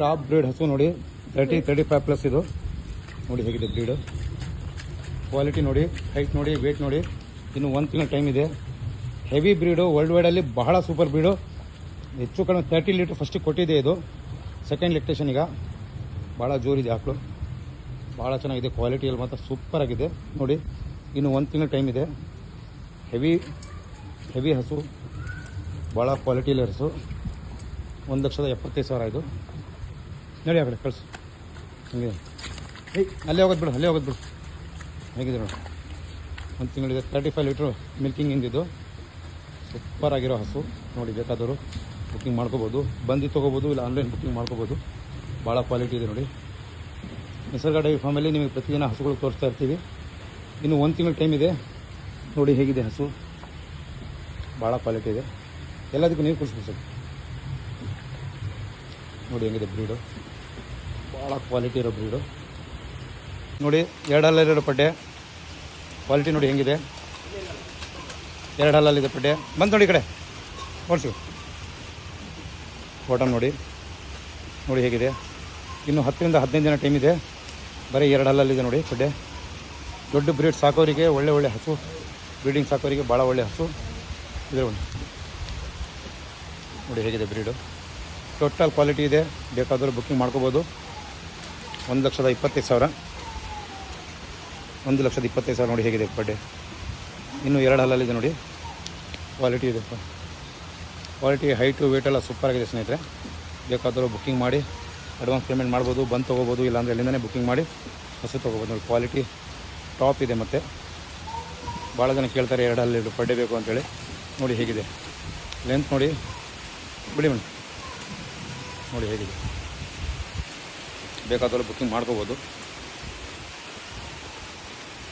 Top bread ಹಸು ನೋಡಿ thirty thirty five plus ಇದು. ನೋಡಿ ಹೇಗಿದೆ ಬ್ರೀಡು. ಕ್ವಾಲಿಟಿ ನೋಡಿ ಹೈಟ್ ನೋಡಿ ವೇಟ್ ನೋಡಿ, ಇನ್ನು ಒಂದು ತಿಂಗಳ ಟೈಮ್ ಇದೆ. ಹೆವಿ ಬ್ರೀಡು ವರ್ಲ್ಡ್ ವೈಡಲ್ಲಿ ಬಹಳ ಸೂಪರ್ ಬ್ರೀಡು ಹೆಚ್ಚು ಕಡಿಮೆ ತರ್ಟಿ ಲೀಟ್ರ್ ಫಸ್ಟಿಗೆ ಕೊಟ್ಟಿದೆ ಇದು. ಸೆಕೆಂಡ್ ಲೆಕ್ಟೇಷನ್ ಈಗ. ಭಾಳ ಜೋರಿದೆ ಆಕಳು ಭಾಳ ಚೆನ್ನಾಗಿದೆ ಕ್ವಾಲಿಟಿಯಲ್ಲಿ ಮಾತ್ರ ಸೂಪರ್ ಆಗಿದೆ. ನೋಡಿ, ಇನ್ನು ಒಂದು ತಿಂಗಳ ಟೈಮ್ ಇದೆ. ಹೆವಿ ಹೆವಿ ಹಸು. ಭಾಳ ಕ್ವಾಲಿಟಿಯಲ್ಲಿ ಹಸು ಒಂದು ಲಕ್ಷದ ಎಪ್ಪತ್ತೈದು ಸಾವಿರ ಇದು. ನೋಡಿ ಆ ಕಡೆ ಕಳಿಸು. ಹಂಗೆ. ಅಲ್ಲೇ ಹೋಗೋದು ಬಿಡು, ಅಲ್ಲೇ ಹೋಗೋದು ಬಿಡು. ಹೇಗಿದೆ ನೋಡಿ. ಒಂದು ತಿಂಗಳಿದೆ ತರ್ಟಿ ಫೈವ್ ಲೀಟ್ರು ಮಿಲ್ಕಿಂಗ್ ಇಂದಿದ್ದು ಸೂಪರ್ ಆಗಿರೋ ಹಸು. ನೋಡಿ, ಬೇಕಾದವರು ಬುಕ್ಕಿಂಗ್ ಮಾಡ್ಕೋಬೋದು. ಬಂದು ತೊಗೋಬೋದು, ಇಲ್ಲ ಆನ್ಲೈನ್ ಬುಕ್ಕಿಂಗ್ ಮಾಡ್ಕೋಬೋದು. ಭಾಳ ಕ್ವಾಲಿಟಿ ಇದೆ ನೋಡಿ. ನಿಸರ್ಗ ಡೈರಿ ಫಾರ್ಮಲ್ಲಿ ನಿಮಗೆ ಪ್ರತಿದಿನ ಹಸುಗಳು ತೋರಿಸ್ತಾ ಇರ್ತೀವಿ. ಇನ್ನು ಒಂದು ತಿಂಗಳ ಟೈಮ್ ಇದೆ. ನೋಡಿ ಹೇಗಿದೆ ಹಸು. ಭಾಳ ಕ್ವಾಲಿಟಿ ಇದೆ. ಎಲ್ಲದಕ್ಕೂ ನೀರು ಕುಡಿಸ್ಬೇಕು ಸರ್. ನೋಡಿ, ಹೆಂಗಿದೆ ಬ್ರೀಡು ಭಾಳ ಕ್ವಾಲಿಟಿ ಇರೋ ಬ್ರೀಡು ನೋಡಿ ಎರಡಲ್ಲಿರೋ ಪಡ್ಡೆ. ಕ್ವಾಲಿಟಿ ನೋಡಿ ಹೆಂಗಿದೆ. ಎರಡು ಹಲ್ಲಲ್ಲಿದೆ ಪಡ್ಡೆ. ಬಂದು ನೋಡಿ ಕಡೆ. ಓಡಿಸಿ. ಫೋಟೋ ನೋಡಿ. ನೋಡಿ ಹೇಗಿದೆ. ಇನ್ನು ಹತ್ತರಿಂದ ಹದಿನೈದು ದಿನ ಟೈಮ್ ಇದೆ. ಬರೀ ಎರಡು ಹಲ್ಲಲ್ಲಿದೆ ನೋಡಿ ಪಡ್ಡೆ. ದೊಡ್ಡ ಬ್ರೀಡ್ ಸಾಕೋರಿಗೆ ಒಳ್ಳೆ ಒಳ್ಳೆ ಹಸು. ಬ್ರೀಡಿಂಗ್ ಸಾಕೋರಿಗೆ ಭಾಳ ಒಳ್ಳೆ ಹಸು. ಇದೆ ಒಂದು. ನೋಡಿ ಹೇಗಿದೆ ಬ್ರೀಡು ಟೋಟಲ್ ಕ್ವಾಲಿಟಿ ಇದೆ. ಬೇಕಾದರೂ ಬುಕ್ಕಿಂಗ್ ಮಾಡ್ಕೋಬೋದು. ಒಂದು ಲಕ್ಷದ ಇಪ್ಪತ್ತೈದು ಸಾವಿರ. ಒಂದು ಲಕ್ಷದ ಇಪ್ಪತ್ತೈದು ಸಾವಿರ ನೋಡಿ ಹೇಗಿದೆ ಬಡ್ಡೆ ಇನ್ನು ಎರಡು ಹಲ್ಲಲ್ಲಿದೆ ನೋಡಿ. ಕ್ವಾಲಿಟಿ ಇದೆ ಕ್ವಾಲಿಟಿ ಹೈಟು ಸೂಪರ್ ಆಗಿದೆ ಸ್ನೇಹಿತರೆ. ಬೇಕಾದರೂ ಬುಕ್ಕಿಂಗ್ ಮಾಡಿ ಅಡ್ವಾನ್ಸ್ ಪೇಮೆಂಟ್ ಮಾಡ್ಬೋದು, ಬಂದು ತೊಗೋಬೋದು, ಇಲ್ಲಾಂದರೆ ಎಲ್ಲಿಂದನೇ ಬುಕ್ಕಿಂಗ್ ಮಾಡಿ ಹಸು ತೊಗೋಬೋದು. ನೋಡಿ ಕ್ವಾಲಿಟಿ ಟಾಪ್ ಇದೆ ಮತ್ತು. ಭಾಳ ಜನ ಕೇಳ್ತಾರೆ ಎರಡು ಹಲ್ಲಿ ಬಡ್ಡೆ ಬೇಕು ಅಂತೇಳಿ. ನೋಡಿ ಹೇಗಿದೆ. ಲೆಂತ್ ನೋಡಿ, ಬಿಡಿ ಮೇಡಮ್. ನೋಡಿ ಹೇಗಿದೆ. ಬೇಕಾದರೂ ಬುಕ್ಕಿಂಗ್ ಮಾಡ್ಕೋಬೋದು.